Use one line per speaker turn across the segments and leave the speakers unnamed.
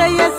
say yes.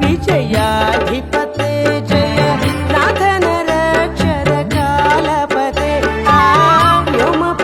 విజయాధిపతి